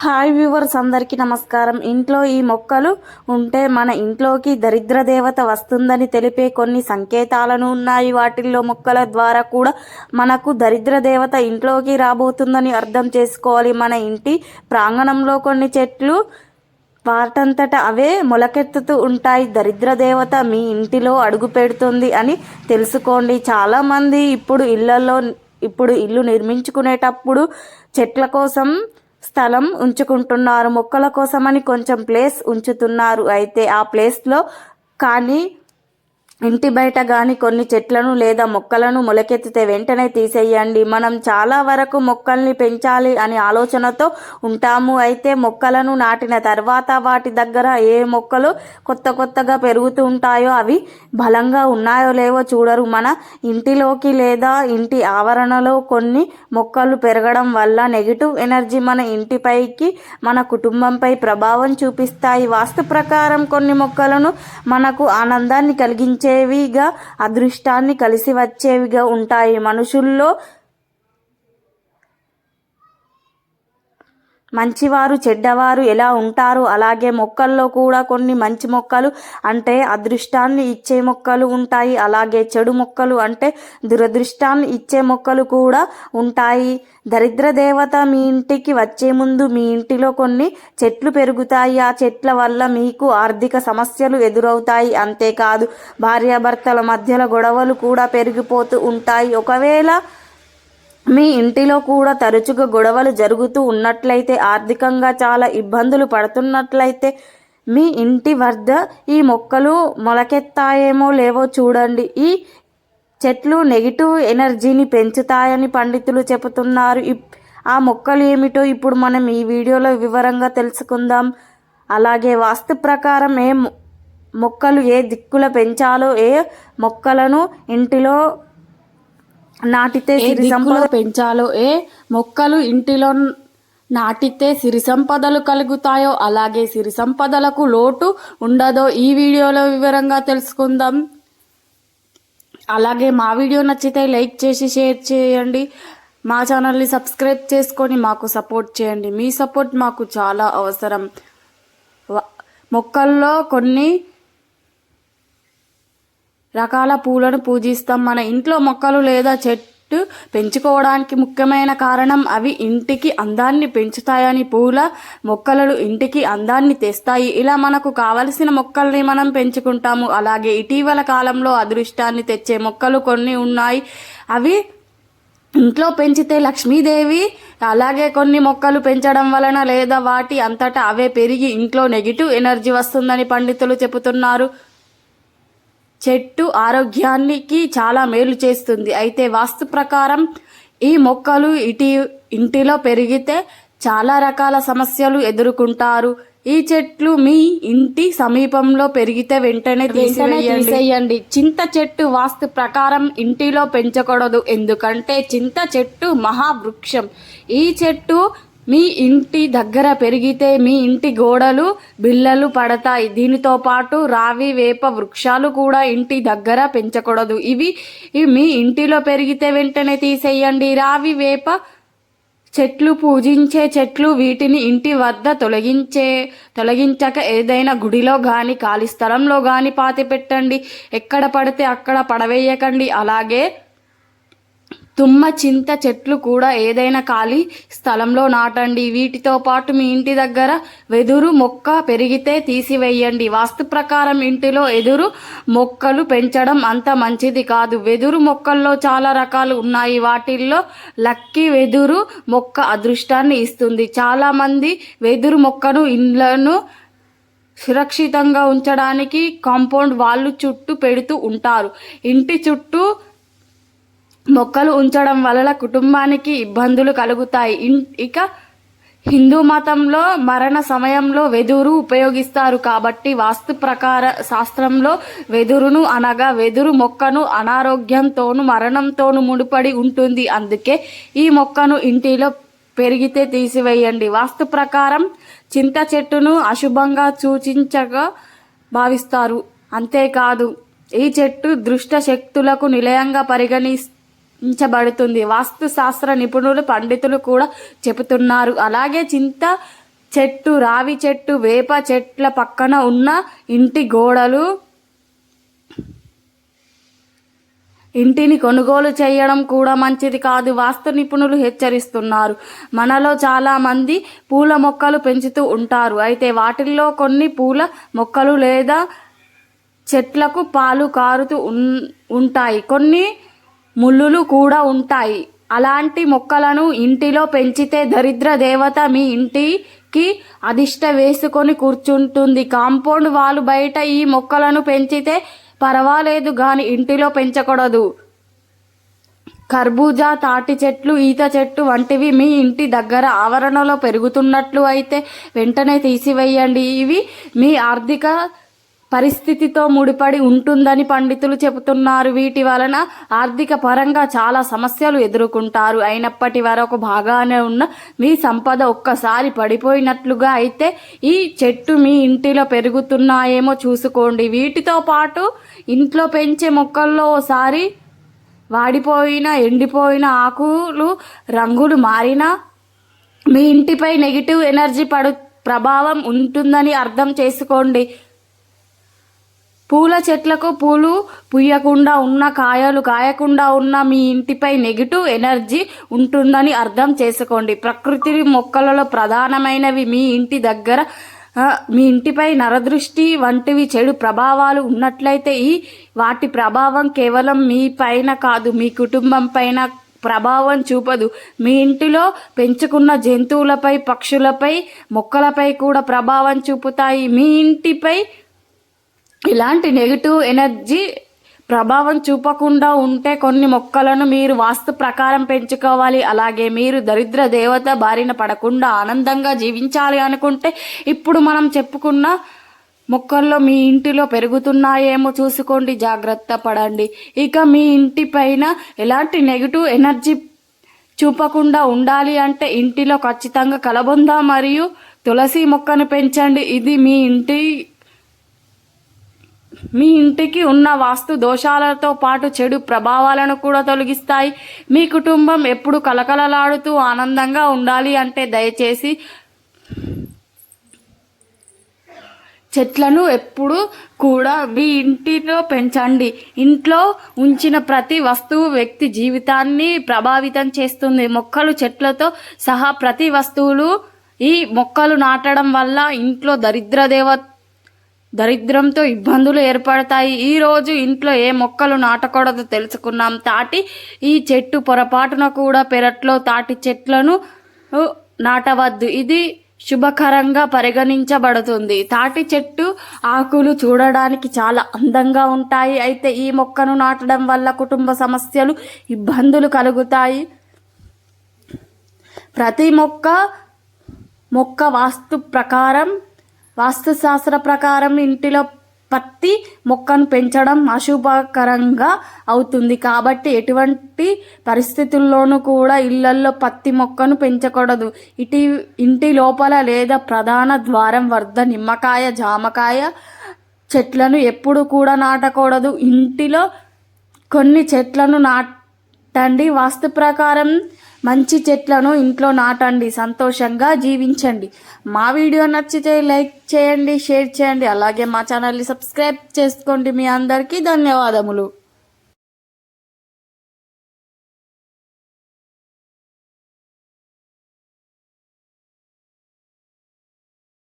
Hi viewers అందరికీ నమస్కారం. ఇంట్లో ఈ మొక్కలు ఉంటే మన ఇంట్లోకి దరిద్ర దేవత వస్తుందని తెలిపే కొన్ని సంకేతాలను ఉన్నాయి. వాటిల్లో మొక్కల ద్వారా కూడా మనకు దరిద్ర దేవత ఇంట్లోకి రాబోతుందని అర్థం చేసుకోవాలి. మన ఇంటి ప్రాంగణంలో కొన్ని చెట్లు వాటంతట అవే మొలకెత్తుతూ ఉంటాయి. దరిద్ర దేవత మీ ఇంటిలో అడుగు పెడుతుంది అని తెలుసుకోండి. చాలామంది ఇప్పుడు ఇళ్ళలో ఇప్పుడు ఇల్లు నిర్మించుకునేటప్పుడు చెట్ల కోసం స్థలం ఉంచుకుంటున్నారు. మొక్కల కోసమని కొంచెం ప్లేస్ ఉంచుతున్నారు. అయితే ఆ ప్లేస్లో కానీ ఇంటి బయట కానీ కొన్ని చెట్లను లేదా మొక్కలను మొలకెత్తితే వెంటనే తీసేయండి. మనం చాలా వరకు మొక్కల్ని పెంచాలి అనే ఆలోచనతో ఉంటాము. అయితే మొక్కలను నాటిన తర్వాత వాటి దగ్గర ఏ మొక్కలు కొత్త కొత్తగా పెరుగుతూ ఉంటాయో అవి బలంగా ఉన్నాయో లేవో చూడరు. మన ఇంటిలోకి లేదా ఇంటి ఆవరణలో కొన్ని మొక్కలు పెరగడం వల్ల నెగిటివ్ ఎనర్జీ మన ఇంటిపైకి మన కుటుంబంపై ప్రభావం చూపిస్తాయి. వాస్తు ప్రకారం కొన్ని మొక్కలను మనకు ఆనందాన్ని కలిగించే వచ్చేవిగా అదృష్టాన్ని కలిసి వచ్చేవిగా ఉంటాయి. మనుషుల్లో మంచివారు చెడ్డవారు ఎలా ఉంటారు అలాగే మొక్కల్లో కూడా కొన్ని మంచి మొక్కలు అంటే అదృష్టాన్ని ఇచ్చే మొక్కలు ఉంటాయి. అలాగే చెడు మొక్కలు అంటే దురదృష్టాన్ని ఇచ్చే మొక్కలు కూడా ఉంటాయి. దరిద్ర దేవత మీ ఇంటికి వచ్చే ముందు మీ ఇంటిలో కొన్ని చెట్లు పెరుగుతాయి. ఆ చెట్ల వల్ల మీకు ఆర్థిక సమస్యలు ఎదురవుతాయి. అంతేకాదు భార్యాభర్తల మధ్యలో గొడవలు కూడా పెరిగిపోతూ ఉంటాయి. ఒకవేళ మీ ఇంటిలో కూడా తరచుగా గొడవలు జరుగుతూ ఉన్నట్లయితే ఆర్థికంగా చాలా ఇబ్బందులు పడుతున్నట్లయితే మీ ఇంటి వద్ద ఈ మొక్కలు మొలకెత్తాయేమో లేవో చూడండి. ఈ చెట్లు నెగిటివ్ ఎనర్జీని పెంచుతాయని పండితులు చెబుతున్నారు. ఆ మొక్కలు ఏమిటో ఇప్పుడు మనం ఈ వీడియోలో వివరంగా తెలుసుకుందాం. అలాగే వాస్తు ప్రకారం ఏ మొక్కలు ఏ దిక్కుల పెంచాలో ఏ మొక్కలను ఇంటిలో నాటితే సిరి సంపద పెంచాలో ఏ మొక్కలు ఇంటిలో నాటితే సిరి సంపదలు కలుగుతాయో అలాగే సిరి సంపదలకు లోటు ఉండదో ఈ వీడియోలో వివరంగా తెలుసుకుందాం. అలాగే మా వీడియో నచ్చితే లైక్ చేసి షేర్ చేయండి. మా ఛానల్ని సబ్స్క్రైబ్ చేసుకొని మాకు సపోర్ట్ చేయండి. మీ సపోర్ట్ మాకు చాలా అవసరం. మొక్కల్లో కొన్ని రకాల పూలను పూజిస్తాం. మన ఇంట్లో మొక్కలు లేదా చెట్టు పెంచుకోవడానికి ముఖ్యమైన కారణం అవి ఇంటికి అందాన్ని పెంచుతాయని. పూల మొక్కలు ఇంటికి అందాన్ని తెస్తాయి. ఇలా మనకు కావలసిన మొక్కల్ని మనం పెంచుకుంటాము. అలాగే ఇటీవల కాలంలో అదృష్టాన్ని తెచ్చే మొక్కలు కొన్ని ఉన్నాయి. అవి ఇంట్లో పెంచితే లక్ష్మీదేవి అలాగే కొన్ని మొక్కలు పెంచడం వలన లేదా వాటి అంతటా అవే పెరిగి ఇంట్లో నెగిటివ్ ఎనర్జీ వస్తుందని పండితులు చెబుతున్నారు. చెట్టు ఆరోగ్యానికి చాలా మేలు చేస్తుంది. అయితే వాస్తు ప్రకారం ఈ మొక్కలు ఇటీ ఇంటిలో పెరిగితే చాలా రకాల సమస్యలు ఎదుర్కొంటారు. ఈ చెట్లు మీ ఇంటి సమీపంలో పెరిగితే వెంటనే తీసేయండి. చింత చెట్టు వాస్తు ప్రకారం ఇంటిలో పెంచకూడదు. ఎందుకంటే చింత చెట్టు మహావృక్షం. ఈ చెట్టు మీ ఇంటి దగ్గర పెరిగితే మీ ఇంటి గోడలు బిల్లలు పడతాయి. దీనితో పాటు రావి వేప వృక్షాలు కూడా ఇంటి దగ్గర పెంచకూడదు. ఇవి మీ ఇంటిలో పెరిగితే వెంటనే తీసేయండి. రావి వేప చెట్లు పూజించే చెట్లు వీటిని ఇంటి వద్ద తొలగించే తొలగించక ఏదైనా గుడిలో కానీ ఖాళీ స్థలంలో కానీ పాతి పెట్టండి ఎక్కడ పడితే అక్కడ పడవేయకండి. అలాగే తుమ్మ చింత చెట్లు కూడా ఏదైనా ఖాళీ స్థలంలో నాటండి. వీటితో పాటు మీ ఇంటి దగ్గర వెదురు మొక్క పెరిగితే తీసివేయండి. వాస్తు ప్రకారం ఇంటిలో ఎదురు మొక్కలు పెంచడం అంత మంచిది కాదు. వెదురు మొక్కల్లో చాలా రకాలు ఉన్నాయి. వాటిల్లో లక్కీ వెదురు మొక్క అదృష్టాన్ని ఇస్తుంది. చాలామంది వెదురు మొక్కను ఇండ్లను సురక్షితంగా ఉంచడానికి కాంపౌండ్ వాళ్ళు చుట్టూ పెడుతూ ఉంటారు. ఇంటి చుట్టూ మొక్కలు ఉంచడం వలన కుటుంబానికి ఇబ్బందులు కలుగుతాయి. ఇక హిందూ మతంలో మరణ సమయంలో వెదురు ఉపయోగిస్తారు కాబట్టి వాస్తు ప్రకార శాస్త్రంలో వెదురును అనగా వెదురు మొక్కను అనారోగ్యంతోను మరణంతోను ముడిపడి ఉంటుంది. అందుకే ఈ మొక్కను ఇంటిలో పెరిగితే తీసివేయండి. వాస్తు ప్రకారం చింత చెట్టును అశుభంగా సూచించగా భావిస్తారు. అంతేకాదు ఈ చెట్టు దృష్ట శక్తులకు నిలయంగా పరిగణిస్తారు ఉంచబడుతుంది. వాస్తు శాస్త్ర నిపుణులు పండితులు కూడా చెబుతున్నారు. అలాగే చింత చెట్టు రావి చెట్టు వేప చెట్ల పక్కన ఉన్న ఇంటి గోడలు ఇంటిని కొనుగోలు చేయడం కూడా మంచిది కాదు. వాస్తు నిపుణులు హెచ్చరిస్తున్నారు. మనలో చాలా మంది పూల మొక్కలు పెంచుతూ ఉంటారు. అయితే వాటిల్లో కొన్ని పూల మొక్కలు లేదా చెట్లకు పాలు కారుతూ ఉంటాయి. కొన్ని ముళ్ళులు కూడా ఉంటాయి. అలాంటి మొక్కలను ఇంటిలో పెంచితే దరిద్ర దేవత మీ ఇంటికి అదిష్ట వేసుకొని కూర్చుంటుంది. కాంపౌండ్ వాళ్ళు బయట ఈ మొక్కలను పెంచితే పర్వాలేదు గాని ఇంటిలో పెంచకూడదు. కర్బూజా తాటి చెట్లు ఈత చెట్టు వంటివి మీ ఇంటి దగ్గర ఆవరణలో పెరుగుతున్నట్లు అయితే వెంటనే తీసివేయండి. ఇవి మీ ఆర్థిక పరిస్థితితో ముడిపడి ఉంటుందని పండితులు చెబుతున్నారు. వీటి వలన ఆర్థిక పరంగా చాలా సమస్యలు ఎదుర్కొంటారు. అయినప్పటి వరకు బాగానే ఉన్న మీ సంపద ఒక్కసారి పడిపోయినట్లుగా అయితే ఈ చెట్టు మీ ఇంటిలో పెరుగుతున్నాయేమో చూసుకోండి. వీటితో పాటు ఇంట్లో పెంచే మొక్కల్లో ఒకసారి వాడిపోయిన ఎండిపోయిన ఆకులు రంగులు మారినా మీ ఇంటిపై నెగిటివ్ ఎనర్జీ పడు ప్రభావం ఉంటుందని అర్థం చేసుకోండి. పూల చెట్లకు పూలు పుయ్యకుండా ఉన్న కాయలు కాయకుండా ఉన్న మీ ఇంటిపై నెగిటివ్ ఎనర్జీ ఉంటుందని అర్థం చేసుకోండి. ప్రకృతి మొక్కలలో ప్రధానమైనవి మీ ఇంటి దగ్గర మీ ఇంటిపై నరదృష్టి వంటివి చెడు ప్రభావాలు ఉన్నట్లయితే ఈ వాటి ప్రభావం కేవలం మీ పైన కాదు మీ కుటుంబం పైన ప్రభావం చూపదు. మీ ఇంటిలో పెంచుకున్న జంతువులపై పక్షులపై మొక్కలపై కూడా ప్రభావం చూపుతాయి. మీ ఇంటిపై ఇలాంటి నెగిటివ్ ఎనర్జీ ప్రభావం చూపకుండా ఉంటే కొన్ని మొక్కలను మీరు వాస్తు ప్రకారం పెంచుకోవాలి. అలాగే మీరు దరిద్ర దేవత బారిన పడకుండా ఆనందంగా జీవించాలి అనుకుంటే ఇప్పుడు మనం చెప్పుకున్న మొక్కల్లో మీ ఇంటిలో పెరుగుతున్నాయేమో చూసుకోండి జాగ్రత్త పడండి. ఇక మీ ఇంటి పైన ఎలాంటి నెగిటివ్ ఎనర్జీ చూపకుండా ఉండాలి అంటే ఇంటిలో ఖచ్చితంగా కలబొంద మరియు తులసి మొక్కను పెంచండి. ఇది మీ ఇంటి మీ ఇంటికి ఉన్న వాస్తు దోషాలతో పాటు చెడు ప్రభావాలను కూడా తొలగిస్తాయి. మీ కుటుంబం ఎప్పుడు కలకలలాడుతూ ఆనందంగా ఉండాలి అంటే దయచేసి చెట్లను ఎప్పుడు కూడా మీ ఇంటిలో పెంచండి. ఇంట్లో ఉంచిన ప్రతి వస్తువు వ్యక్తి జీవితాన్ని ప్రభావితం చేస్తుంది. మొక్కలు చెట్లతో సహా ప్రతి వస్తువులు ఈ మొక్కలు నాటడం వల్ల ఇంట్లో దరిద్ర దేవత దరిద్రంతో ఇబ్బందులు ఏర్పడతాయి. ఈ రోజు ఇంట్లో ఏ మొక్కలు నాటకూడదో తెలుసుకున్నాం. తాటి ఈ చెట్టు పొరపాటున కూడా పెరట్లో తాటి చెట్లను నాటవద్దు. ఇది శుభకరంగా పరిగణించబడుతుంది. తాటి చెట్టు ఆకులు చూడడానికి చాలా అందంగా ఉంటాయి. అయితే ఈ మొక్కను నాటడం వల్ల కుటుంబ సమస్యలు ఇబ్బందులు కలుగుతాయి. ప్రతి మొక్క మొక్క వాస్తు ప్రకారం వాస్తుశాస్త్ర ప్రకారం ఇంటిలో పత్తి మొక్కను పెంచడం అశుభకరంగా అవుతుంది. కాబట్టి ఎటువంటి పరిస్థితుల్లోనూ కూడా ఇళ్ళల్లో పత్తి మొక్కను పెంచకూడదు. ఇటీ ఇంటి లోపల లేదా ప్రధాన ద్వారం వద్ద నిమ్మకాయ జామకాయ చెట్లను ఎప్పుడు కూడా నాటకూడదు. ఇంటిలో కొన్ని చెట్లను నాటండి. వాస్తు ప్రకారం మంచి చెట్లను ఇంట్లో నాటండి సంతోషంగా జీవించండి. మా వీడియో నచ్చితే లైక్ చేయండి షేర్ చేయండి. అలాగే మా ఛానల్ని సబ్స్క్రైబ్ చేసుకోండి మీ అందరికీ ధన్యవాదములు.